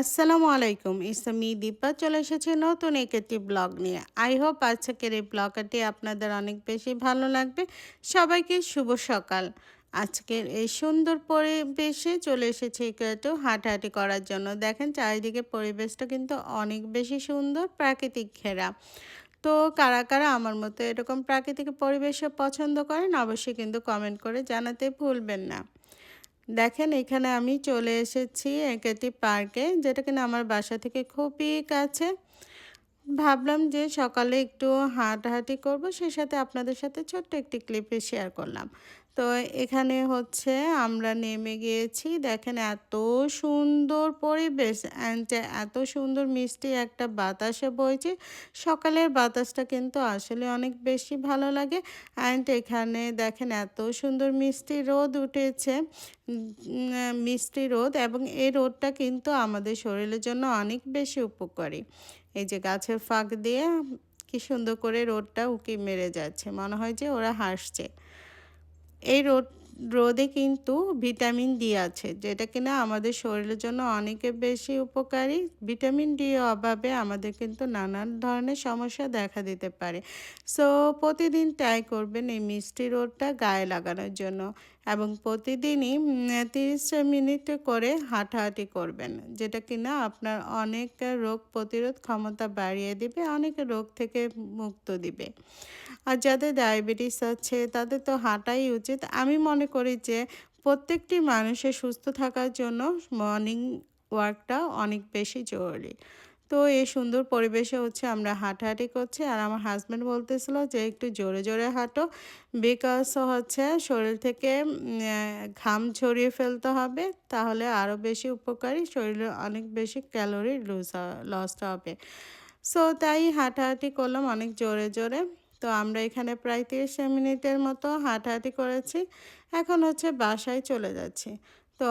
আসসালামু আলাইকুম ইসমি দীপা চলে এসেছে নতুন একটি ব্লগ নিয়ে। আই হোপ আজকের এই ব্লগটি আপনাদের অনেক বেশি ভালো লাগবে। সবাইকে শুভ সকাল। আজকের এই সুন্দর পরিবেশে চলে এসেছে একটু হাঁটাহাঁটি করার জন্য। দেখেন চারিদিকে পরিবেশটা কিন্তু অনেক বেশি সুন্দর, প্রাকৃতিক ঘেরা। তো কারা কারা আমার মতো এরকম প্রাকৃতিক পরিবেশে পছন্দ করেন, অবশ্যই কিন্তু কমেন্ট করে জানাতে ভুলবেন না। দেখেন, এখানে আমি চলে এসেছি একটি পার্কে, যেটা কিনা আমার বাসা থেকে খুবই কাছে। ভাবলাম যে সকালে একটু হাঁটাহাঁটি করব, সেই সাথে আপনাদের সাথে ছোট্ট একটি ক্লিপে শেয়ার করলাম। তো এখানে হচ্ছে আমরা নেমে গিয়েছি। দেখেন এত সুন্দর পরিবেশ অ্যান্ড এত সুন্দর মিষ্টি একটা বাতাসে বইছে। সকালের বাতাসটা কিন্তু আসলে অনেক বেশি ভালো লাগে অ্যান্ড এখানে দেখেন এত সুন্দর মিষ্টি রোদ উঠেছে। মিষ্টি রোদ এবং এই রোদটা কিন্তু আমাদের শরীরের জন্য অনেক বেশি উপকারী। এই যে গাছের ফাঁক দিয়ে কি সুন্দর করে রোদটা উকি মেরে যাচ্ছে। মনে হয় যে ওরা হাসছে। এই রোদ, রোদে কিন্তু ভিটামিন ডি আছে, যেটা কিনা আমাদের শরীরের জন্য অনেকে বেশি উপকারী। ভিটামিন ডি অভাবে আমাদের কিন্তু নানান ধরনের সমস্যা দেখা দিতে পারে। সো প্রতিদিন ট্রাই করবেন এই মিষ্টি রোদটা গায়ে লাগানোর জন্য। এবং প্রতিদিনই তিরিশ মিনিট করে হাঁটাহাঁটি করবেন, যেটা কিনা আপনার অনেক রোগ প্রতিরোধ ক্ষমতা বাড়িয়ে দিবে, অনেক রোগ থেকে মুক্ত দিবে। আর যাদের ডায়াবেটিস আছে, তাদের তো হাঁটাই উচিত। আমি মনে করি যে, প্রত্যেকটি মানুষের সুস্থ থাকার জন্য মর্নিং ওয়ার্কটা অনেক বেশি জরুরি। তো এই সুন্দর পরিবেশে হচ্ছে আমরা হাঁটাহাঁটি করছি। আর আমার হাজব্যান্ড বলতেছিল যে একটু জোরে জোরে হাঁটো। বিকজ হচ্ছে শরীর থেকে ঘাম ছড়িয়ে ফেলতে হবে। তাহলে আরও বেশি উপকারী, শরীরে অনেক বেশি ক্যালোরি লুজ লস হবে। সো তাই হাঁটাহাঁটি করলাম অনেক জোরে জোরে। তো আমরা এখানে প্রায় তিরিশ মিনিটের মতো হাঁটাহাঁটি করেছি। এখন হচ্ছে বাসায় চলে যাচ্ছি। তো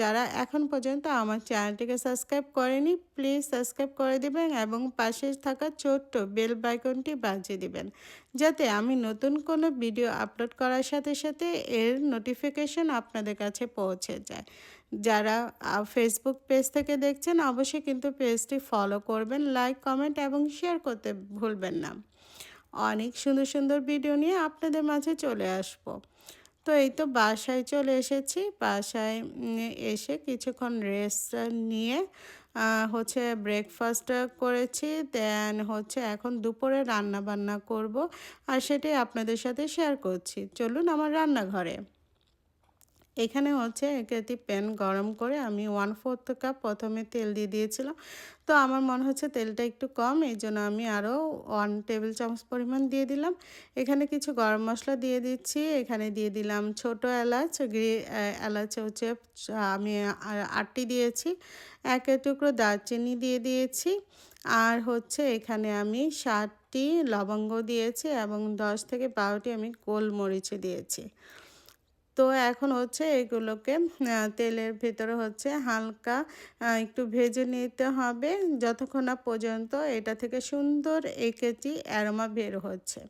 যারা এখন পর্যন্ত আমার চ্যানেলটিকে সাবস্ক্রাইব করেনি, প্লিজ সাবস্ক্রাইব করে দিবেন এবং পাশে থাকা ছোট্ট বেল বাইকনটি বাজিয়ে দিবেন। যাতে আমি নতুন কোনো ভিডিও আপলোড করার সাথে সাথে এর নোটিফিকেশন আপনাদের কাছে পৌঁছে যায়। যারা ফেসবুক পেজ থেকে দেখছেন, অবশ্যই কিন্তু পেজটি ফলো করবেন লাইক কমেন্ট এবং শেয়ার করতে ভুলবেন না। অনেক সুন্দর সুন্দর ভিডিও নিয়ে আপনাদের মাঝে চলে আসব। তো এই তো বাসায় চলে এসেছি। বাসায় এসে কিছুক্ষণ রেস্ট নিয়ে হচ্ছে ব্রেকফাস্ট করেছি। দেন হচ্ছে এখন দুপুরে রান্না বান্না করব। আর সেটাই আপনাদের সাথে শেয়ার করছি। চলুন আমার রান্নাঘরে। এখানে হচ্ছে একটি প্যান গরম করে আমি ওয়ান ফোর্থ কাপ প্রথমে তেল দিয়ে দিয়েছিলাম। তো আমার মনে হচ্ছে তেলটা একটু কম, এই জন্য আমি আরও ওয়ান টেবিল চামচ পরিমাণ দিয়ে দিলাম। এখানে কিছু গরম মশলা দিয়ে দিচ্ছি। এখানে দিয়ে দিলাম ছোট এলাচ, গ্রি এলাচ হচ্ছে, আমি আটটি দিয়েছি। এক টুকরো দারচিনি দিয়ে দিয়েছি। আর হচ্ছে এখানে আমি ষাটটি লবঙ্গ দিয়েছি এবং দশ থেকে বারোটি আমি গোলমরিচে দিয়েছি। তো এখন হচ্ছে এগুলোকে তেলের ভেতরে হচ্ছে হালকা একটু ভেজে নিতে হবে যতক্ষণ না পর্যন্ত এটা থেকে সুন্দর একেচি অ্যারোমা বের হচ্ছে।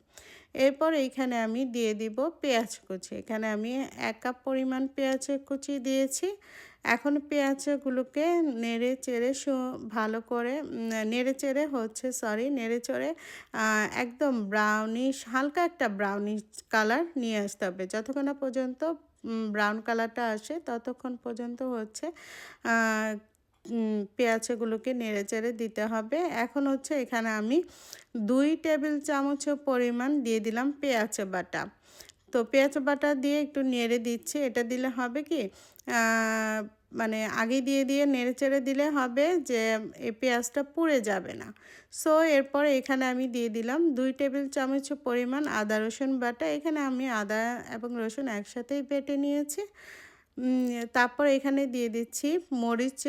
এরপর এইখানে আমি দিয়ে দিব পেঁয়াজ কুচি। এখানে আমি এক কাপ পরিমাণ পেঁয়াজ কুচি দিয়েছি। এখন পেঁয়াজগুলোকে নেড়ে চেড়ে ভালো করে নেড়ে চেড়ে হচ্ছে সরি নেড়ে চড়ে একদম ব্রাউনিশ হালকা একটা ব্রাউনিশ কালার নিয়ে আসতে হবে। যতক্ষণ না পর্যন্ত ব্রাউন কালারটা আসে, ততক্ষণ পর্যন্ত হচ্ছে পেঁয়াজগুলোকে নেড়ে চেড়ে দিতে হবে। এখন হচ্ছে এখানে আমি দুই টেবিল চামচ পরিমাণ দিয়ে দিলাম পেঁয়াজ বাটা। তো পেঁয়াজ বাটা দিয়ে একটু নেড়ে দিচ্ছি। এটা দিলে হবে কি মানে আগে দিয়ে দিয়ে নেড়ে চেড়ে দিলে হবে যে এই পেঁয়াজটা পুড়ে যাবে না। সো এরপর এখানে আমি দিয়ে দিলাম দুই টেবিল চামচ পরিমাণ আদা রসুন বাটা। এখানে আমি আদা এবং রসুন একসাথেই বেটে নিয়েছি। তারপর এখানে দিয়ে দিচ্ছি মরিচ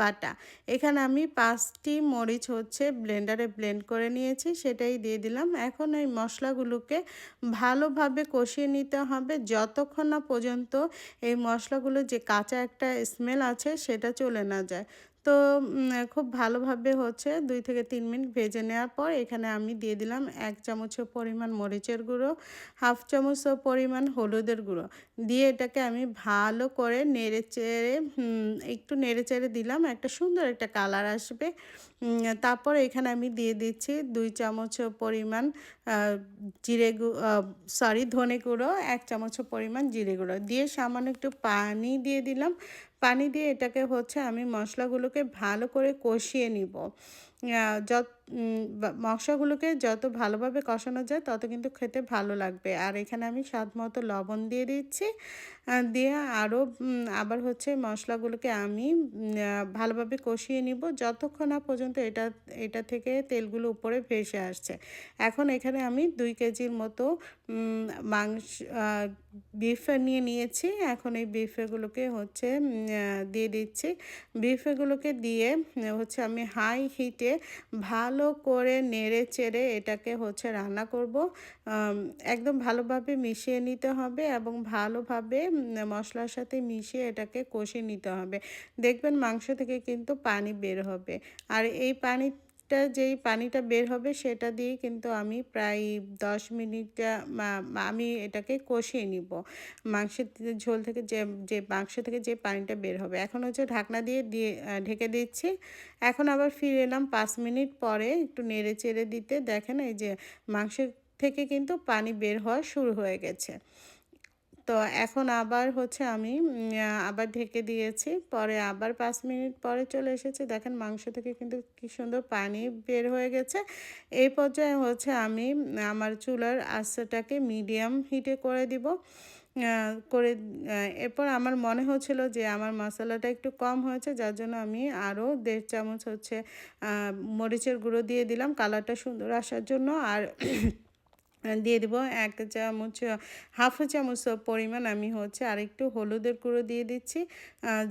বাটা। এখানে আমি পাঁচটি মরিচ হচ্ছে ব্লেন্ডারে ব্লেন্ড করে নিয়েছি, সেটাই দিয়ে দিলাম। এখন এই মশলাগুলোকে ভালোভাবে কষিয়ে নিতে হবে। যতক্ষণ না পর্যন্ত এই মশলাগুলো যে কাঁচা একটা স্মেল আছে, সেটা চলে না যায়। তো খুব ভালোভাবে হচ্ছে দুই থেকে তিন মিনিট ভেজে নেওয়ার পর এখানে আমি দিয়ে দিলাম এক চামচ পরিমাণ মরিচের গুঁড়ো, হাফ চামচ পরিমাণ হলুদের গুঁড়ো। দিয়ে এটাকে আমি ভালো করে নেড়ে চেড়ে একটু নেড়ে চেড়ে দিলাম, একটা সুন্দর একটা কালার আসবে। তারপর এখানে আমি দিয়ে দিচ্ছি দুই চামচ পরিমাণ জিরে সরি ধনে গুঁড়ো, এক চামচ পরিমাণ জিরে গুঁড়ো। দিয়ে সামান্য একটু পানি দিয়ে দিলাম পানি দিয়ে এটাকে হচ্ছে আমি মশলাগুলোকে ভালো করে কষিয়ে নিব। যত মশলাগুলোকে যত ভালোভাবে কষানো যায়, তত কিন্তু খেতে ভালো লাগবে। আর এখানে আমি স্বাদ মতো লবণ দিয়ে দিচ্ছি। দিয়ে আরও আবার হচ্ছে মশলাগুলোকে আমি ভালোভাবে কষিয়ে নিব। যতক্ষণ না পর্যন্ত এটা এটা থেকে তেলগুলো উপরে ভেসে আসছে। এখন এখানে আমি দুই কেজির মতো মাংস বিফ নিয়ে নিয়েছি। এখন এই বিফেগুলোকে হচ্ছে দিয়ে দিচ্ছি। বিফেগুলোকে দিয়ে, হচ্ছে আমি হাই হিটে ভালো করে নেড়ে চেড়ে এটাকে হচ্ছে রান্না করব। একদম ভালোভাবে মিশিয়ে নিতে হবে এবং ভালোভাবে মশলার সাথে মিশিয়ে এটাকে কষে নিতে হবে। দেখবেন মাংস থেকে কিন্তু পানি বের হবে। আর এই পানি যেই পানিটা বের হবে সেটা দিয়ে কিন্তু আমি প্রায় দশ মিনিট আমি এটাকে কষিয়ে নিব। মাংসের ঝোল থেকে যে যে মাংস থেকে যে পানিটা বের হবে। এখন হচ্ছে ঢাকনা দিয়ে দিয়ে ঢেকে দিচ্ছি। এখন আবার ফিরে এলাম পাঁচ মিনিট পরে একটু নেড়ে চেড়ে দিতে। দেখেন এই যে মাংসের থেকে কিন্তু পানি বের হওয়া শুরু হয়ে গেছে। তো এখন আবার হচ্ছে আমি আবার ঢেকে দিয়েছি। পরে আবার পাঁচ মিনিট পরে চলে এসেছে। দেখেন মাংস থেকে কিন্তু কি সুন্দর পানি বের হয়ে গেছে। এই পর্যায়ে হচ্ছে আমি, আমার চুলার আস্তাটাকে মিডিয়াম হিটে করে দিব। করে এরপর আমার মনে হচ্ছিল যে আমার মশলাটা একটু কম হয়েছে, যার জন্য আমি আরও দেড় চামচ হচ্ছে মরিচের গুঁড়ো দিয়ে দিলাম। কালারটা সুন্দর আসার জন্য। আর দিয়ে দিব এক চামচ হাফ চামচ পরিমাণ আমি হচ্ছে আর একটু হলুদের গুঁড়ো দিয়ে দিচ্ছি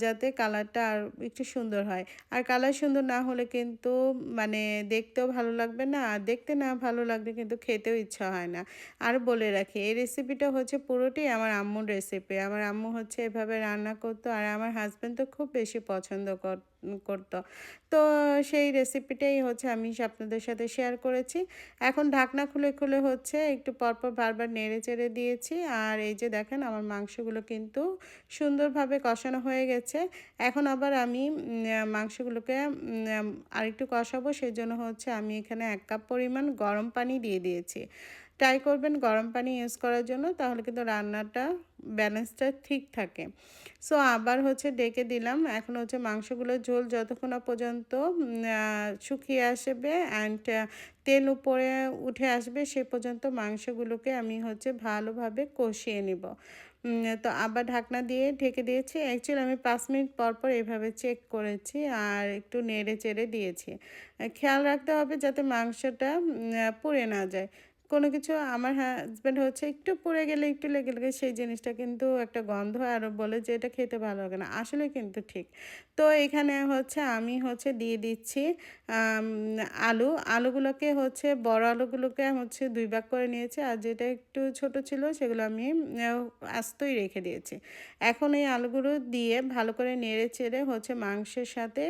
যাতে কালারটা আর একটু সুন্দর হয়। আর কালার সুন্দর না হলে কিন্তু মানে দেখতেও ভালো লাগবে না, আর দেখতে না ভালো লাগলে কিন্তু খেতেও ইচ্ছা হয় না। আর বলে রাখি, এই রেসিপিটা হচ্ছে পুরোটাই আমার আম্মুর রেসিপি আমার আম্মু হচ্ছে এভাবে রান্না করতো আর আমার হাজব্যান্ড তো খুব বেশি পছন্দ করতো করতো। তো সেই রেসিপিটাই হচ্ছে আমি আপনাদের সাথে শেয়ার করেছি। এখন ঢাকনা খুলে খুলে হচ্ছে একটু পরপর বারবার নেড়ে চেড়ে দিয়েছি। আর এই যে দেখেন, আমার মাংসগুলো কিন্তু সুন্দরভাবে কষানো হয়ে গেছে। এখন আবার আমি মাংসগুলোকে আরেকটু কষাবো। সেই জন্য হচ্ছে আমি এখানে এক কাপ পরিমাণ গরম পানি দিয়ে দিয়েছি। ট্রাই করবেন গরম পানি ইউজ করার জন্য, তাহলে কিন্তু রান্নাটা ব্যালেন্সটা ঠিক থাকে। সো আবার হচ্ছে ডেকে দিলাম। এখন হচ্ছে মাংসগুলোর ঝোল যতক্ষণ পর্যন্ত শুকিয়ে আসবে অ্যান্ড তেল উপরে উঠে আসবে, সে পর্যন্ত মাংসগুলোকে আমি হচ্ছে ভালোভাবে কষিয়ে নিব। তো আবার ঢাকনা দিয়ে ঢেকে দিয়েছি। অ্যাকচুয়ালি আমি পাঁচ মিনিট পর পর এভাবে চেক করেছি আর একটু নেড়ে চেড়ে দিয়েছি খেয়াল রাখতে হবে যাতে মাংসটা পুড়ে না যায়। কোনো কিছু আমার হাজব্যান্ড হচ্ছে একটু পড়ে গেলে, একটু লেগে লেগে সেই জিনিসটা কিন্তু একটা গন্ধ আর বলে যে এটা খেতে ভালো লাগে না। আসলে কিন্তু ঠিক। তো এখানে হচ্ছে আমি হচ্ছে দিয়ে দিচ্ছি আলু। আলুগুলোকে হচ্ছে, বড় আলুগুলোকে হচ্ছে দুই ভাগ করে নিয়েছি। আর যেটা একটু ছোট ছিল সেগুলো আমি আস্তই রেখে দিয়েছি। এখন এই আলুগুলো দিয়ে ভালো করে নেড়ে চেড়ে হচ্ছে মাংসের সাথে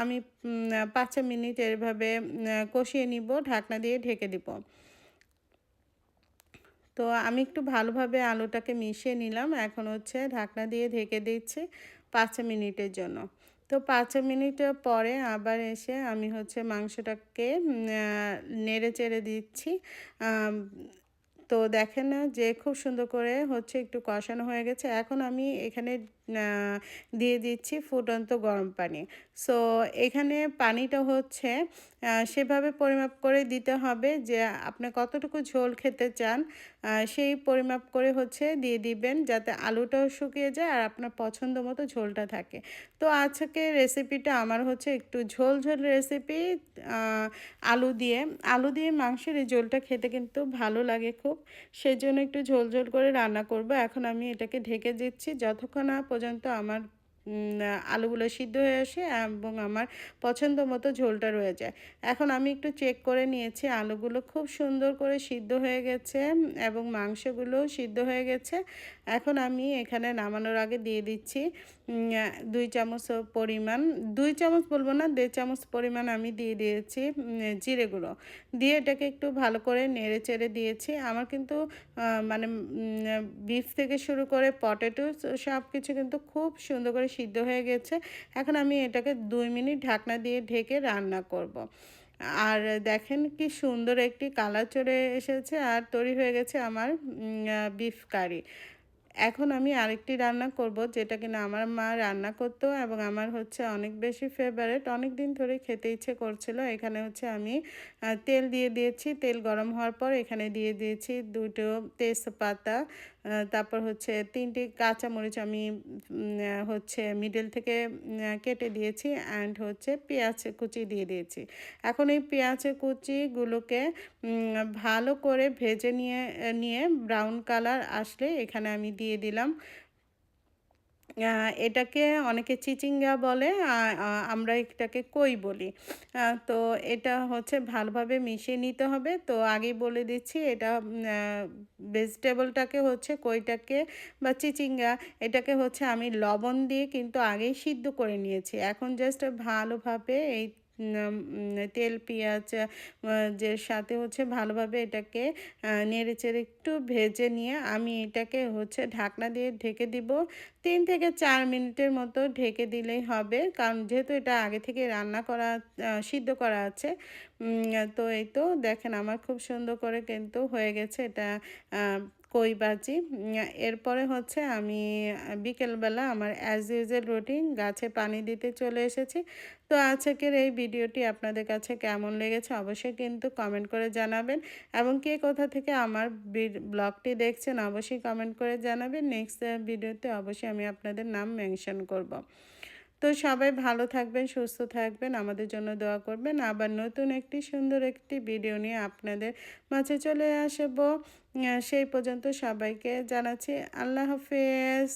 আমি পাঁচ মিনিট এভাবে কষিয়ে নিব, ঢাকনা দিয়ে ঢেকে দিব। তো আমি একটু ভালোভাবে আলুটাকে মিশিয়ে নিলাম। এখন হচ্ছে ঢাকনা দিয়ে ঢেকে দিচ্ছি পাঁচ মিনিটের জন্য। তো পাঁচ মিনিটের পরে আবার এসে আমি হচ্ছে মাংসটাকে নেড়ে চেড়ে দিচ্ছি। তো দেখেন যে খুব সুন্দর করে হচ্ছে একটু কষানো হয়ে গেছে। এখন আমি এখানে দিয়ে দিচ্ছি ফুটন্ত গরম পানি। সো এখানে পানিটা হচ্ছে সেভাবে পরিমাপ করে দিতে হবে যে আপনি কতটুকু ঝোল খেতে চান সেই পরিমাপ করে হচ্ছে দিয়ে দিবেন যাতে আলুটাও শুকিয়ে যায় আর আপনার পছন্দ মতো ঝোলটা থাকে। তো আজকে রেসিপিটা আমার হচ্ছে একটু ঝোল ঝোল রেসিপি আলু দিয়ে। আলু দিয়ে মাংসের এই ঝোলটা খেতে কিন্তু ভালো লাগে খুব। সেই জন্য একটু ঝোল ঝোল করে রান্না করব। এখন আমি এটাকে ঢেকে দিচ্ছি। যতক্ষণ পর্যন্ত আমার আলুগুলো সিদ্ধ হয়ে আসে এবং আমার পছন্দ মতো ঝোলটা রয়ে যায়। এখন আমি একটু চেক করে নিয়েছি, আলুগুলো খুব সুন্দর করে সিদ্ধ হয়ে গেছে এবং মাংসগুলো সিদ্ধ হয়ে গেছে। এখন আমি এখানে নামানোর আগে দিয়ে দিচ্ছি দুই চামচ পরিমাণ, দুই চামচ বলব না, দেড় চামচ পরিমাণ আমি দিয়ে দিয়েছি জিরে গুঁড়ো। দিয়ে এটাকে একটু ভালো করে নেড়ে চেড়ে দিয়েছি। আমার কিন্তু মানে বিফ থেকে শুরু করে পটেটো সব কিছু কিন্তু খুব সুন্দর করে সিদ্ধ হয়ে গেছে। এখন আমি এটাকে দুই মিনিট ঢাকনা দিয়ে ঢেকে রান্না করব। আর দেখেন কি সুন্দর একটি কালার চলে এসেছে, আর তৈরি হয়ে গেছে আমার বিফ কারি। এখন আমি আরেকটি রান্না করব যেটা কিনা আমার মা রান্না করতো এবং আমার হচ্ছে অনেক বেশি ফেভারেট অনেক দিন ধরে খেতে ইচ্ছে করছিল। এখানে হচ্ছে আমি তেল দিয়ে দিয়েছি। তেল গরম হওয়ার পর এখানে দিয়ে দিয়েছি দুটো তেজপাতা তারপর হচ্ছে তিনটি কাঁচামরিচ আমি হচ্ছে মিডল থেকে কেটে দিয়েছি অ্যান্ড হচ্ছে পেঁয়াজ কুচি দিয়ে দিয়েছি। এখন এই পেঁয়াজ কুচিগুলোকে ভালো করে ভেজে নিয়ে নিয়ে ব্রাউন কালার আসলে এখানে আমি দিয়ে দিলাম। এটাকে অনেকে চিচিঙ্গা বলে আমরা এটাকে কই বলি। তো এটা হচ্ছে ভালোভাবে মিশিয়ে নিতে হবে। তো আগেই বলে দিচ্ছি, এটা ভেজিটেবলটাকে হচ্ছে কইটাকে বা চিচিঙ্গা, এটাকে হচ্ছে আমি লবণ দিয়ে কিন্তু আগেই সিদ্ধ করে নিয়েছি। এখন জাস্ট ভালোভাবে এই তেল, পেঁয়াজ যে সাথে হচ্ছে ভালোভাবে এটাকে নেড়ে চেড়ে একটু ভেজে নিয়ে আমি এটাকে হচ্ছে ঢাকনা দিয়ে ঢেকে দিব। তিন থেকে চার মিনিটের মতো ঢেকে দিলেই হবে। কারণ যেহেতু এটা আগে থেকে রান্না করা সিদ্ধ করা আছে তো এই তো দেখেন আমার খুব সুন্দর করে কিন্তু হয়ে গেছে। এটা কই বাজি। এরপরে হচ্ছে আমি বিকেলবেলা আমার অ্যাজ ইউজুয়াল রুটিন গাছে পানি দিতে চলে এসেছি। তো আজকের এই ভিডিওটি আপনাদের কাছে কেমন লেগেছে অবশ্যই কিন্তু কমেন্ট করে জানাবেন। এবং কে কোথা থেকে আমার ব্লগটি দেখছেন অবশ্যই কমেন্ট করে জানাবেন। নেক্সট ভিডিওতে অবশ্যই আমি আপনাদের নাম মেনশন করব। তো সবাই ভালো থাকবেন, সুস্থ থাকবেন, আমাদের জন্য দোয়া করবেন। আবার নতুন একটি সুন্দর একটি ভিডিও নিয়ে আপনাদের মাঝে চলে আসব। সেই পর্যন্ত সবাইকে জানাচ্ছি আল্লাহ হাফেজ।